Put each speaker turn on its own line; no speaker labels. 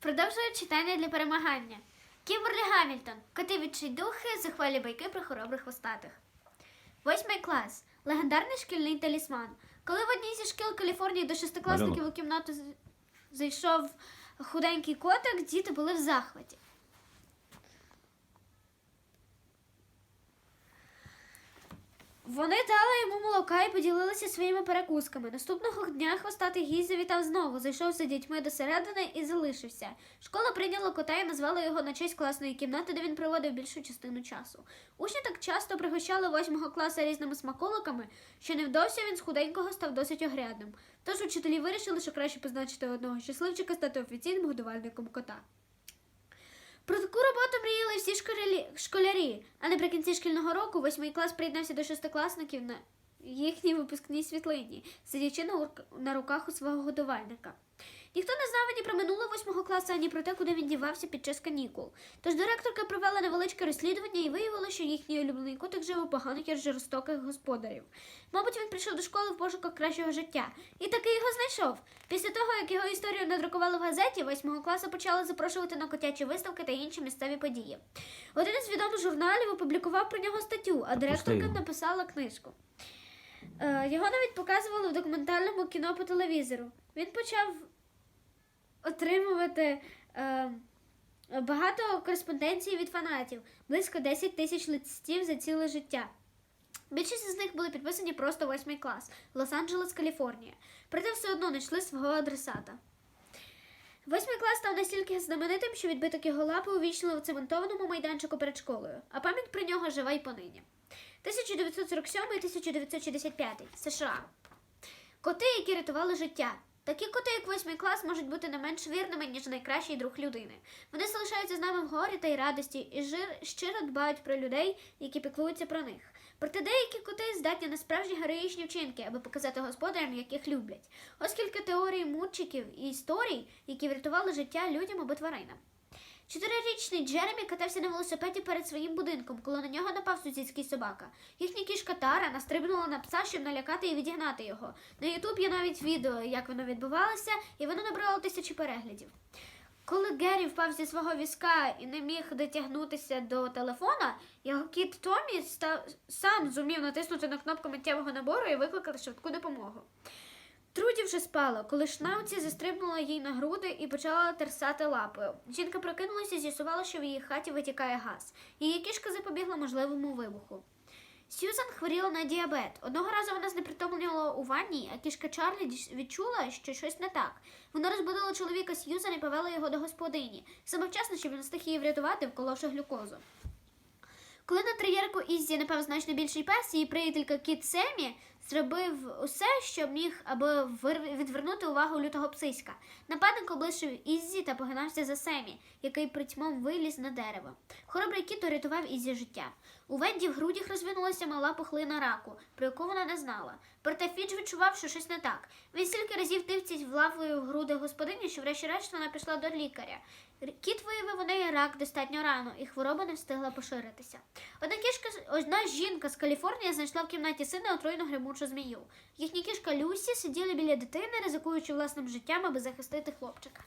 Продовжує читання для перемагання. Кімберлі Гамільтон. Коти відчайдухи, захвалі байки про хоробрих хвостатих. Восьмий клас. Легендарний шкільний талісман. Коли в одній зі шкіл Каліфорнії до шестикласників у кімнату зайшов худенький котик, діти були в захваті. Вони дали йому молока і поділилися своїми перекусками. Наступного дня хвостатий гість завітав знову, зайшов за дітьми до середини і залишився. Школа прийняла кота і назвала його на честь класної кімнати, де він проводив більшу частину часу. Учні так часто пригощали восьмого класу різними смаколиками, що невдовзі він з худенького став досить огрядним. Тож учителі вирішили, що краще позначити одного щасливчика стати офіційним годувальником кота. Про таку роботу мріяли всі школярі, школярі, а наприкінці шкільного року восьмий клас приєднався до шестикласників на їхній випускній світлині, сидячи на, руках у свого годувальника. Ніхто не знав ані про минуле восьмого класу, ані про те, куди він дівався під час канікул. Тож директорка провела невеличке розслідування і виявила, що їхній улюблений котик жив у поганих і жорстоких господарів. Мабуть, він прийшов до школи в пошуках кращого життя. І таки його знайшов. Після того, як його історію надрукували в газеті, восьмого класу почали запрошувати на котячі виставки та інші місцеві події. Один із відомих журналів опублікував про нього статтю, а директорка написала книжку. Е, Його навіть показували в документальному кіно по телевізору. Він почав отримувати е, багато кореспонденції від фанатів, близько 10 тисяч листів за ціле життя. Більшість з них були підписані просто восьмий клас Лос-Анджелес, Каліфорнія. Проте все одно знайшли свого адресата. Восьмий клас став настільки знаменитим, що відбиток його лапи увічнили в цементованому майданчику перед школою, а пам'ять про нього жива й понині. 1947-1965 США. Коти, які рятували життя. Такі коти, як восьмий клас, можуть бути не менш вірними, ніж найкращий друг людини. Вони залишаються з нами в горі та й радості і жир, щиро дбають про людей, які піклуються про них. Проте деякі коти здатні на справжні героїчні вчинки, аби показати господарям, яких люблять. Оскільки теорії мутчиків і історій, які врятували життя людям або тваринам. Чотирирічний Джеремі катався на велосипеді перед своїм будинком, коли на нього напав сусідський собака. Їхня кішка Тара настрибнула на пса, щоб налякати і відігнати його. На Ютуб є навіть відео, як воно відбувалося, і воно набрало тисячі переглядів. Коли Геррі впав зі свого візка і не міг дотягнутися до телефона, його кіт Томі ста- сам зумів натиснути на кнопку миттєвого набору і викликати швидку допомогу. Труді вже спала, коли шнауці застрибнула їй на груди і почала терсати лапою. Жінка прокинулася і з'ясувала, що в її хаті витікає газ. Її кішка запобігла можливому вибуху. Сьюзан хворіла на діабет. Одного разу вона знепритомлювала у ванні, а кішка Чарлі відчула, що щось не так. Вона розбудила чоловіка Сьюзан і повела його до господині. Саме вчасно, щоб він встиг її врятувати, вколовши глюкозу. Коли на триєрку Іззі напав значно більший пес, її приятелька Кіт Семі зробив усе, що міг, аби відвернути увагу лютого псиська. Нападник облишив Іззі та погинався за Семі, який притьмом виліз на дерево. Хоробрий кіт урятував Іззі життя. У Венді в грудях розвинулася мала пухлина раку, про яку вона не знала. Проте Фідж відчував, що щось не так. Він стільки разів тивцять влавою в груди господині, що врешті-решт вона пішла до лікаря. Кіт виявив у неї рак достатньо рано, і хвороба не встигла поширитися. Одна кішка, одна жінка з Каліфорнії знайшла в кімнаті сина отруйну гримучу змію. Їхня кішка Люсі сиділа біля дитини, ризикуючи власним життям, аби захистити хлопчика.